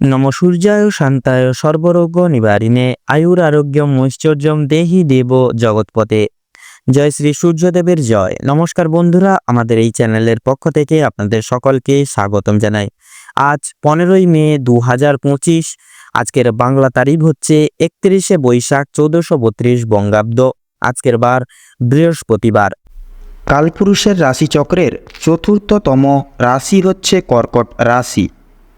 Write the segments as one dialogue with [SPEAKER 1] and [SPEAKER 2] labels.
[SPEAKER 1] নম সূর্যায় শান্তায় সর্বরোগ নিবারিণে, আয়ুর আরোগ্যম ঐশ্বর্যম দেহি দেব জগৎপতে। জয় শ্রী সূর্যদেবের জয়। নমস্কার বন্ধুরা, আমাদের এই চ্যানেলের পক্ষ থেকে আপনাদের সকলকে স্বাগতম জানাই। আজ পনেরোই মে দু হাজার পঁচিশ, আজকের বাংলা তারিখ হচ্ছে একত্রিশে বৈশাখ চৌদ্দশো বত্রিশ বঙ্গাব্দ, আজকের বার বৃহস্পতিবার।
[SPEAKER 2] কালপুরুষের রাশিচক্রের চতুর্থতম রাশি হচ্ছে কর্কট রাশি।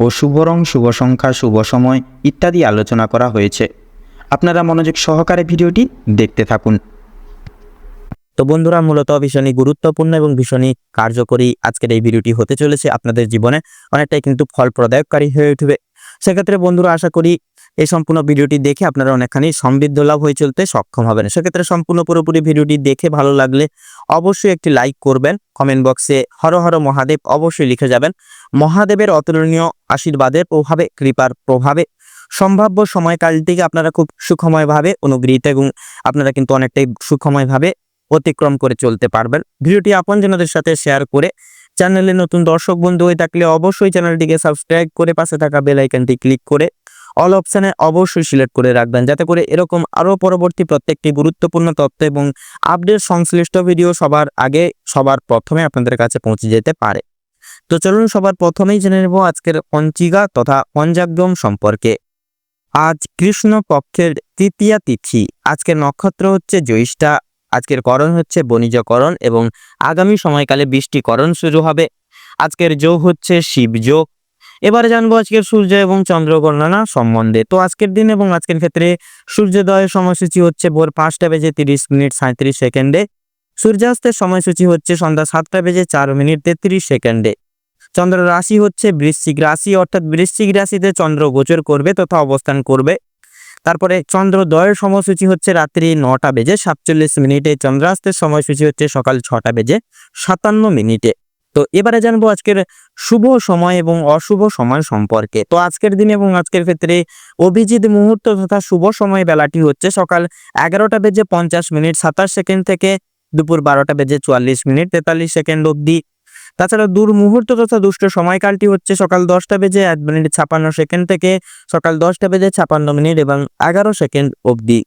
[SPEAKER 2] ও শুভ রং শুভ সংখ্যা শুভ সময় ইত্যাদি আলোচনা করা হয়েছে। আপনারা মনোযোগ সহকারে ভিডিওটি দেখতে থাকুন।
[SPEAKER 1] তো বন্ধুরা, মূলত ভীষণই গুরুত্বপূর্ণ এবং ভীষণই কার্যকরী আজকের এই ভিডিওটি হতে চলেছে আপনাদের জীবনে। অনেকটাই কিন্তু ফলপ্রদায়ককারী হয়ে উঠবে। সেক্ষেত্রে বন্ধুরা, আশা করি এই সম্পূর্ণ ভিডিওটি দেখে আপনারা অনেকখানি সমৃদ্ধ লাভ হয়ে চলতে সক্ষম হবেন। সেক্ষেত্রে সম্পূর্ণ পুরোপুরি ভিডিওটি দেখে ভালো লাগলে অবশ্যই একটি লাইক করবেন। কমেন্ট বক্সে হর হর মহাদেব অবশ্যই লিখে যাবেন। মহাদেবের অতুলনীয় আশীর্বাদের প্রভাবে, কৃপার প্রভাবে, সম্ভাব্য সময়কালটিকে আপনারা খুব সুখময়ভাবে অনুগৃহীত এবং আপনারা কিন্তু অনেকটাই সুখময়ভাবে অতিক্রম করে চলতে পারবেন। ভিডিওটি আপনজনদের সাথে শেয়ার করে চ্যানেলে নতুন দর্শক বন্ধু হয়ে থাকলে অবশ্যই চ্যানেলটিকে সাবস্ক্রাইব করে পাশে থাকা বেল আইকনটি ক্লিক করে অল অপশানে অবশ্যই সিলেক্ট করে রাখবেন, যাতে করে এরকম আরও পরবর্তী প্রত্যেকটি গুরুত্বপূর্ণ তথ্য এবং আপডেট সংশ্লিষ্ট ভিডিও সবার আগে, সবার প্রথমে আপনাদের কাছে পৌঁছে যেতে পারে। তো চলুন সবার প্রথমেই জেনে নেব আজকের পঞ্চিকা তথা পঞ্চাগ্রম সম্পর্কে। আজ কৃষ্ণ পক্ষের তৃতীয়া তিথি, আজকের নক্ষত্র হচ্ছে জ্যৈষ্ঠা আজকের করণ হচ্ছে বণিজকরণ এবং আগামী সময়কালে বৃষ্টিকরণ শুরু হবে। আজকের যোগ হচ্ছে শিব যোগ এবারে জানব আজকের সূর্য এবং চন্দ্র গণনা সম্বন্ধে। তো আজকের দিন এবং আজকের ক্ষেত্রে সূর্যোদয়ের সময়সূচি হচ্ছে ভোর পাঁচটা বেজে তিরিশ মিনিট সাঁত্রিশ সেকেন্ডে। সূর্যাস্তের সময়সূচি হচ্ছে সন্ধ্যা সাতটা বেজে চার মিনিট তেত্রিশ সেকেন্ডে। চন্দ্র রাশি হচ্ছে বৃশ্চিক রাশি, অর্থাৎ বৃশ্চিক রাশিতে চন্দ্র গোচর করবে, তথা অবস্থান করবে। তারপরে চন্দ্রোদয়ের সময়সূচি হচ্ছে রাত্রি নটা বেজে সাতচল্লিশ মিনিটে। চন্দ্রাস্তের সময়সূচি হচ্ছে সকাল ছটা বেজে সাতান্ন মিনিটে। তো এবারে জানব আজকের শুভ সময় এবং অশুভ সময় সম্পর্কে। তো আজকের দিন এবং আজকের ক্ষেত্রে অভিজিৎ মুহূর্ত তথা শুভ সময় বেলাটি হচ্ছে সকাল এগারোটা বেজে পঞ্চাশ মিনিট সাতাশ সেকেন্ড থেকে দুপুর বারোটা বেজে চুয়াল্লিশ মিনিট তেতাল্লিশ সেকেন্ড অবধি। তাছাড়া দূর মুহূর্ত তথা দুষ্ট সময়কালটি হচ্ছে সকাল দশটা বেজে এক মিনিট ছাপান্ন সেকেন্ড থেকে সকাল দশটা বেজে ছাপান্ন মিনিট এবং এগারো সেকেন্ড অবধি।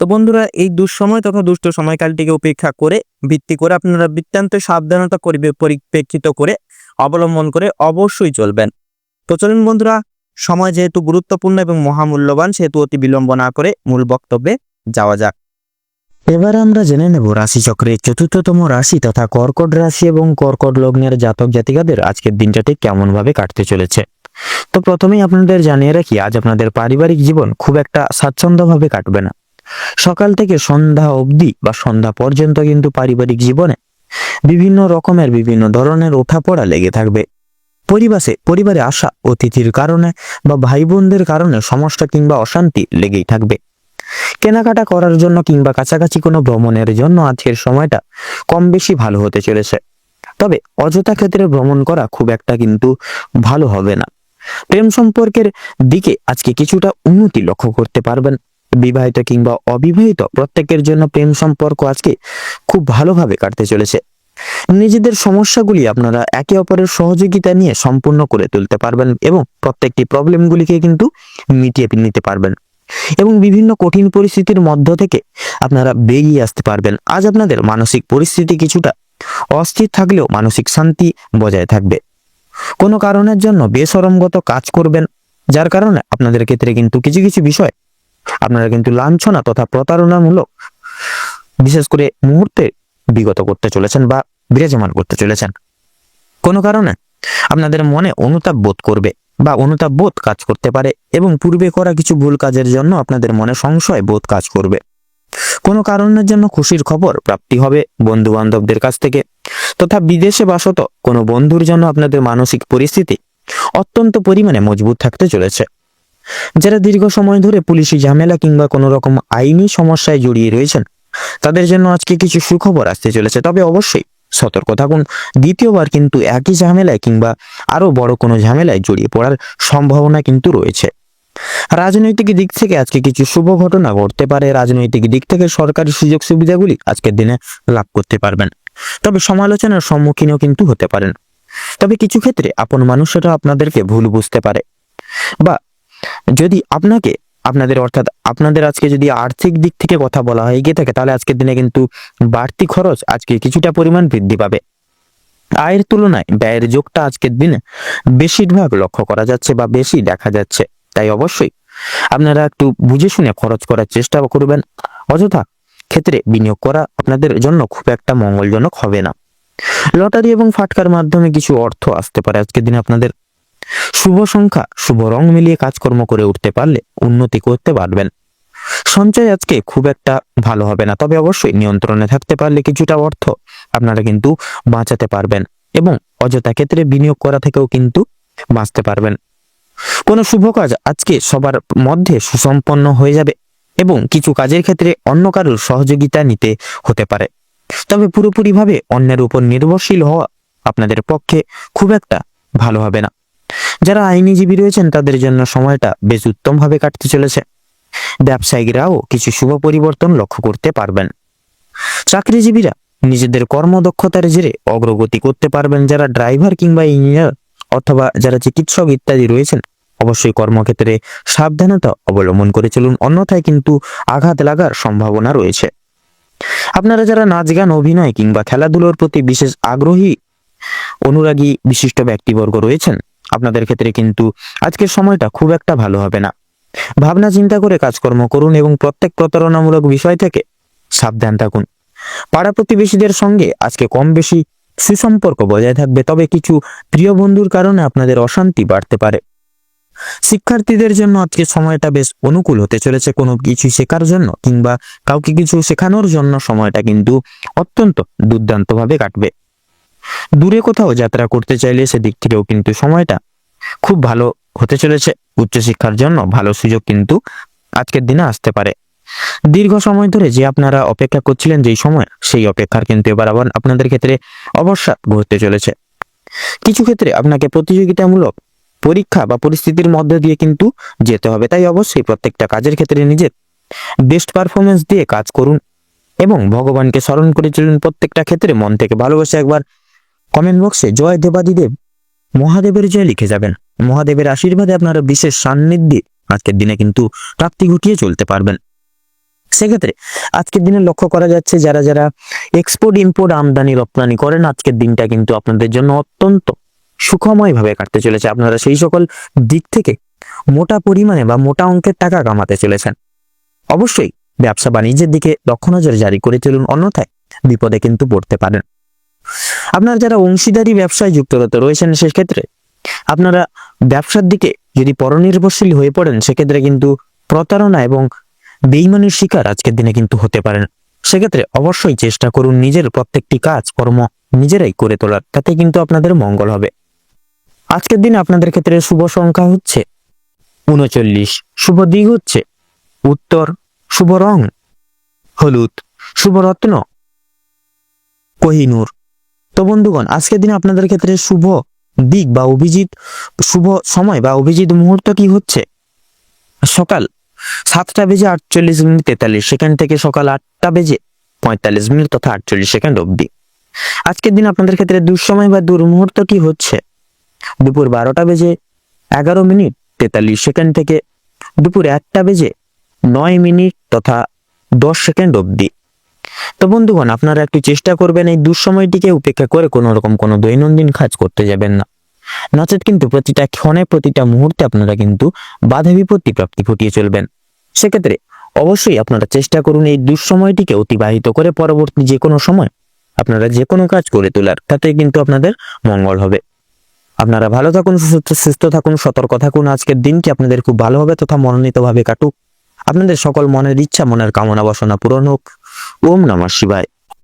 [SPEAKER 1] তো বন্ধুরা, এই দুঃসময় তথা দুষ্ট সময়কালটিকে উপেক্ষা করে, ভিত্তি করে আপনারা বৃত্তান্ত সাবধানতা করিবে পরিপ্রেক্ষিত করে অবলম্বন করে অবশ্যই চলবেন। তো চলুন বন্ধুরা, সময় যেহেতু গুরুত্বপূর্ণ এবং মহামূল্যবান, সেহেতু অতি বিলম্ব না করে মূল বক্তব্যে যাওয়া যাক। এবার আমরা জেনে নেব রাশিচক্রের চতুর্থতম রাশি তথা কর্কট রাশি এবং কর্কট লগ্নের জাতক জাতিকাদের আজকের দিনটাটি কেমন ভাবে কাটতে চলেছে। তো প্রথমেই আপনাদের জানিয়ে রাখি, আজ আপনাদের পারিবারিক জীবন খুব একটা স্বাচ্ছন্দ্যভাবে কাটবে না। সকাল থেকে সন্ধ্যা অবধি বা সন্ধ্যা পর্যন্ত কিন্তু পারিবারিক জীবনে বিভিন্ন রকমের, বিভিন্ন ধরনের ওঠাপড়া লেগে থাকবে। পরিবাসে পরিবারে আসা অতিথির কারণে বা ভাই বোনদের কারণে সমস্যা কিংবা অশান্তি লেগেই থাকবে। কেনাকাটা করার জন্য কিংবা কাছাকাছি কোনো ভ্রমণের জন্য আজকের সময়টা কম বেশি ভালো হতে চলেছে। তবে অযথা ক্ষেত্রে ভ্রমণ করা খুব একটা কিন্তু ভালো হবে না। প্রেম সম্পর্কের দিকে আজকে কিছুটা উন্নতি লক্ষ্য করতে পারবেন। বিবাহিত কিংবা অবিবাহিত প্রত্যেকের জন্য প্রেম সম্পর্ক আজকে খুব ভালোভাবে কাটতে চলেছে। নিজেদের সমস্যাগুলি আপনারা একে অপরের সহযোগিতা নিয়ে সম্পূর্ণ করে তুলতে পারবেন এবং প্রত্যেকটি প্রবলেমগুলিকে কিন্তু মিটিয়ে নিতে পারবেন। এবং বিভিন্ন কঠিন পরিস্থিতির মধ্য থেকে আপনারা বেরিয়ে আসতে পারবেন। আজ আপনাদের মানসিক পরিস্থিতি কিছুটা অস্থির থাকলেও মানসিক শান্তি বজায় থাকবে। কোনো কারণের জন্য বেসরমগত কাজ করবেন, যার কারণে আপনাদের ক্ষেত্রে কিন্তু কিছু কিছু বিষয় আপনারা কিন্তু লাঞ্ছনা তথা প্রতারণামূলক বিশেষ করে মুহূর্তে বিগত করতে চলেছেন বা বিরাজমান করতে চলেছেন। কোনো কারণে আপনাদের মনে অনুতাপ বোধ করবে বা অনুতাপ বোধ কাজ করতে পারে এবং পূর্বে করা কিছু ভুল কাজের জন্য আপনাদের মনে সংশয় বোধ কাজ করবে। কোনো কারণের জন্য খুশির খবর প্রাপ্তি হবে বন্ধু বান্ধবদের কাছ থেকে তথা বিদেশে বাসত কোনো বন্ধুর জন্য আপনাদের মানসিক পরিস্থিতি অত্যন্ত পরিমাণে মজবুত থাকতে চলেছে। যারা দীর্ঘ সময় ধরে পুলিশি ঝামেলা কিংবা কোনো রকম আইনি সমস্যায় জড়িয়ে রয়েছেন, তাদের জন্য আজকে কিছু সুখবর আসতে চলেছে। তবে অবশ্যই সতর্ক থাকুন। দ্বিতীয়বার কিন্তু একই ঝামেলায় কিংবা আরও বড় কোনো ঝামেলায় জড়িয়ে পড়ার সম্ভাবনা কিন্তু রয়েছে। রাজনৈতিক দিক থেকে আজকে কিছু শুভ ঘটনা ঘটতে পারে। রাজনৈতিক দিক থেকে সরকারি সুযোগ সুবিধাগুলি আজকের দিনে লাভ করতে পারবেন। তবে সমালোচনার সম্মুখীনও কিন্তু হতে পারেন। তবে কিছু ক্ষেত্রে আপন মানুষেরা আপনাদেরকে ভুল বুঝতে পারে বা যদি আপনাকে, আপনাদের অর্থাৎ আপনাদের আজকে যদি আর্থিক দিক থেকে কথা বলা হয় গিয়ে থাকে, তাহলে আজকের দিনে কিন্তু বাড়তি খরচ আজকে কিছুটা পরিমাণ বৃদ্ধি পাবে। আয়ের তুলনায় ব্যয়ের যোগটা আজকের দিনে বেশিরভাগ লক্ষ্য করা যাচ্ছে বা বেশি দেখা যাচ্ছে। তাই অবশ্যই আপনারা একটু বুঝে শুনে খরচ করার চেষ্টা করবেন। অযথা ক্ষেত্রে বিনিয়োগ করা আপনাদের জন্য খুব একটা মঙ্গলজনক হবে না। লটারি এবং ফাটকার মাধ্যমে কিছু অর্থ আসতে পারে। আজকের দিনে আপনাদের শুভ সংখ্যা, শুভ রং মিলিয়ে কাজকর্ম করে উঠতে পারলে উন্নতি করতে পারবেন। সঞ্চয় আজকে খুব একটা ভালো হবে না, তবে অবশ্যই নিয়ন্ত্রণে থাকতে পারলে কিছুটা অর্থ আপনারা কিন্তু বাঁচাতে পারবেন এবং অযথা ক্ষেত্রে বিনিয়োগ করা থেকেও কিন্তু বাঁচতে পারবেন। কোনো শুভ কাজ আজকে সবার মধ্যে সুসম্পন্ন হয়ে যাবে এবং কিছু কাজের ক্ষেত্রে অন্য কারোর সহযোগিতা নিতে হতে পারে। তবে পুরোপুরিভাবে অন্যের উপর নির্ভরশীল হওয়া আপনাদের পক্ষে খুব একটা ভালো হবে না। যারা আইনজীবী রয়েছেন, তাদের জন্য সময়টা বেশ উত্তমভাবে কাটতে চলেছে। ব্যবসায়িকরাও কিছু শুভ পরিবর্তন লক্ষ্য করতে পারবেন। চাকরিজীবীরা নিজেদের কর্মদক্ষতার জেরে অগ্রগতি করতে পারবেন। যারা ড্রাইভার কিংবা ইঞ্জিনিয়ার অথবা যারা চিকিৎসক ইত্যাদি রয়েছেন, অবশ্যই কর্মক্ষেত্রে সাবধানতা অবলম্বন করে চলুন। অন্যথায় কিন্তু আঘাত লাগার সম্ভাবনা রয়েছে। আপনারা যারা নাচ গান, অভিনয় কিংবা খেলাধুলোর প্রতি বিশেষ আগ্রহী, অনুরাগী বিশিষ্ট ব্যক্তিবর্গ রয়েছেন আপনাদের ক্ষেত্রে কিন্তু আজকের সময়টা খুব একটা ভালো হবে না। ভাবনা চিন্তা করে কাজকর্ম করুন এবং প্রত্যেক প্রতারণামূলক বিষয় থেকে সাবধান থাকুন। পাড়া প্রতিবেশীদের সঙ্গে আজকে কম বেশি সুসম্পর্ক বজায় থাকবে, তবে কিছু প্রিয় বন্ধুর কারণে আপনাদের অশান্তি বাড়তে পারে। শিক্ষার্থীদের জন্য আজকে সময়টা বেশ অনুকূল হতে চলেছে। কোনো কিছু শেখার জন্য কিংবা কাউকে কিছু শেখানোর জন্য সময়টা কিন্তু অত্যন্ত দুর্দান্তভাবে কাটবে। দূরে কোথাও যাত্রা করতে চাইলে সেদিক থেকেও কিন্তু সময়টা খুব ভালো হতে চলেছে। উচ্চশিক্ষার জন্য ভালো সুযোগ কিন্তু আজকের দিনে আসতে পারে। দীর্ঘ সময় ধরে যে আপনারা অপেক্ষা করছিলেন যেই সময়, সেই অপেক্ষার কিন্তু এবার আবার আপনাদের ক্ষেত্রে অবসাদ ঘটতে চলেছে। কিছু ক্ষেত্রে আপনাকে প্রতিযোগিতামূলক পরীক্ষা বা পরিস্থিতির মধ্যে দিয়ে কিন্তু যেতে হবে। তাই অবশ্যই প্রত্যেকটা কাজের ক্ষেত্রে নিজের বেস্ট পারফরমেন্স দিয়ে কাজ করুন এবং ভগবানকে স্মরণ করে চলুন। প্রত্যেকটা ক্ষেত্রে মন থেকে ভালোবাসে একবার কমেন্ট বক্সে জয় দেবাদিদেব মহাদেবের জয় লিখে যাবেন। মহাদেবের আশীর্বাদে আপনারা বিশেষ সান্নিধ্যে আজকের দিনে কিন্তু প্রাপ্তি ঘটিয়ে চলতে পারবেন। সেক্ষেত্রে আজকের দিনে লক্ষ্য করা যাচ্ছে যারা যারা এক্সপোর্ট ইম্পোর্ট আমদানি, রপ্তানি করেন, আজকের দিনটা কিন্তু আপনাদের জন্য অত্যন্ত সুখময় ভাবে কাটতে চলেছে। আপনারা সেই সকল দিক থেকে মোটা পরিমাণে বা মোটা অঙ্কের টাকা কামাতে চলেছেন। অবশ্যই ব্যবসা বাণিজ্যের দিকে লক্ষ্য নজর জারি করে চলুন, অন্যথায় বিপদে কিন্তু পড়তে পারেন। আপনারা যারা অংশীদারি ব্যবসায় যুক্তরত রয়েছেন সেক্ষেত্রে আপনারা ব্যবসার দিকে যদি পরনির্ভরশীল হয়ে পড়েন, সেক্ষেত্রে কিন্তু প্রতারণা এবং বেইমানির শিকার আজকের দিনে কিন্তু হতে পারেন সেক্ষেত্রে অবশ্যই চেষ্টা করুন নিজের প্রত্যেকটি কাজ, কর্ম নিজেরাই করে তোলার, তাতে কিন্তু আপনাদের মঙ্গল হবে। আজকের দিনে আপনাদের ক্ষেত্রে শুভ সংখ্যা হচ্ছে উনচল্লিশ, শুভ দিক হচ্ছে উত্তর, শুভ রং হলুদ, শুভ রত্ন কোহিনূর। তো বন্ধুগণ, আজকের দিনে আপনাদের ক্ষেত্রে শুভ দিক বা অভিজিৎ, শুভ সময় বা অভিজিৎ মুহূর্ত কি হচ্ছে? সকাল সাতটা বেজে আটচল্লিশ মিনিট তেতাল্লিশ সেকেন্ড থেকে সকাল আটটা বেজে পঁয়তাল্লিশ মিনিট তথা আটচল্লিশ সেকেন্ড অবধি। আজকের দিন আপনাদের ক্ষেত্রে দুঃসময় বা দুর্মুহূর্ত কি হচ্ছে? দুপুর বারোটা বেজে এগারো মিনিট তেতাল্লিশ সেকেন্ড থেকে দুপুর একটা বেজে নয় মিনিট তথা দশ সেকেন্ড অবধি। তো বন্ধুগণ, আপনারা একটু চেষ্টা করবেন এই দুঃসময়টিকে উপেক্ষা করে কোনো রকম কোনো দৈনন্দিন কাজ করতে যাবেন না। নচেত কিন্তু প্রতিটা ক্ষণে প্রতিটা মুহূর্তে আপনারা কিন্তু বাধা বিপত্তি প্রাপ্তি ঘটিয়ে চলবেন। সেক্ষেত্রে অবশ্যই আপনারা চেষ্টা করুন এই দুঃসময়টিকে অতিবাহিত করে পরবর্তী যে কোনো সময় আপনারা যে কোনো কাজ করে তোলার, তাতে কিন্তু আপনাদের মঙ্গল হবে। আপনারা ভালো থাকুন সুস্থ থাকুন, সতর্ক থাকুন। আজকের দিনটি আপনাদের খুব ভালোভাবে তথা মনোনীতভাবে কাটুক। আপনাদের সকল মনের ইচ্ছা, মনের কামনা, বাসনা পূরণ হোক। ওম নমঃ শিবায়